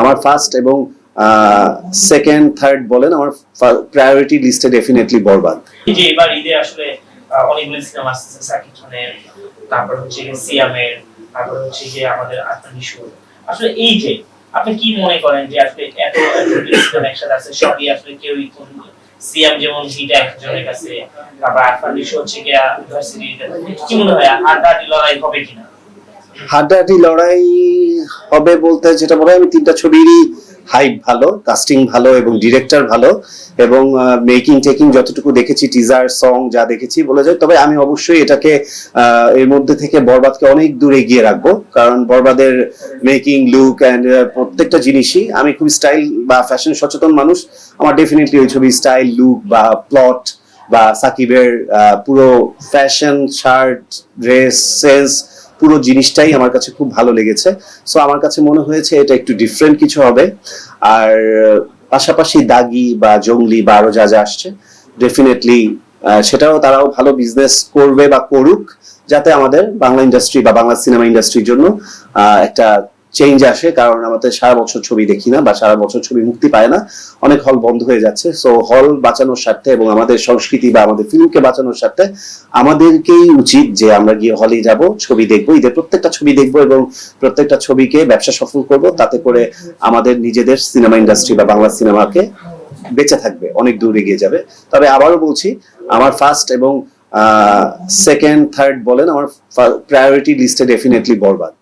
আমার ফার্স্ট এবং second third বলেন আমার প্রায়োরিটি লিস্টে ডেফিনেটলি বরবাদ। যে এবার ঈদে আসলে অনেকগুলো সিনেমা আসতেছে সাকিব খানের তারপর হচ্ছে সিয়ামের তারপর হচ্ছে গিয়ে আমাদের আসলে এই যে আপনি কি মনে করেন যে আসলে এত সিনেমা একসাথে আছে? সবই আসলে কেউই কোন সিয়াম যেমন হিট একজনের কাছে তারপর আরফান হচ্ছে গিয়ে ইউনিভার্সিটির কি মনে হয় হাড্ডাহাড্ডি লড়াই হবে কিনা? হাড্ডাহাড্ডি লড়াই হবে বলতে যেটা বলে আমি তিনটা ছবিরই হাইট ভালো কাস্টিং ভালো এবং ডিরেক্টর ভালো এবং মেকিং টেকিং যতটুকু দেখেছি টিজার সং যা দেখেছি বলে যায়, তবে আমি অবশ্যই এটাকে এর মধ্যে থেকে বরবাদকে অনেক দূরে এগিয়ে রাখব। কারণ বরবাদের মেকিং লুক অ্যান্ড প্রত্যেকটা জিনিসই আমি খুব স্টাইল বা ফ্যাশন সচেতন মানুষ, আমার ডেফিনেটলি ওই ছবি স্টাইল লুক বা প্লট বা সাকিবের পুরো ফ্যাশন শার্ট ড্রেস সেন্স পুরো জিনিসটাই আমার কাছে খুব ভালো লেগেছে। সো আমার কাছে মনে হয়েছে এটা একটু ডিফারেন্ট কিছু হবে। আর, পাশাপাশি দাগি বা জঙ্গলি বা আরও যা যা আসছে ডেফিনেটলি সেটাও তারাও ভালো বিজনেস করবে বা করুক, যাতে আমাদের বাংলা ইন্ডাস্ট্রি বা বাংলা সিনেমা ইন্ডাস্ট্রির জন্য একটা চেঞ্জ আসে, কারণ আমাদের সারা বছর ছবি দেখি না বা সারা বছর ছবি মুক্তি পায় না। অনেক হল বন্ধ হয়ে যাচ্ছে। সো হল বাঁচানোর স্বার্থে এবং আমাদের সংস্কৃতি বা আমাদের ফিল্মকে বাঁচানোর স্বার্থে আমাদেরকেই উচিত যে আমরা গিয়ে হলে যাব, ছবি দেখব ঈদের প্রত্যেকটা ছবি দেখব এবং প্রত্যেকটা ছবিকে ব্যবসা সফল করব, তাতে করে আমাদের নিজেদের সিনেমা ইন্ডাস্ট্রি বা বাংলা সিনেমাকে বেঁচে থাকবে, অনেক দূর এগিয়ে যাবে। তবে আবারও বলছি, আমার ফার্স্ট এবং সেকেন্ড থার্ড বলেন, আমার প্রায়োরিটি লিস্টে ডেফিনেটলি বরবাদ।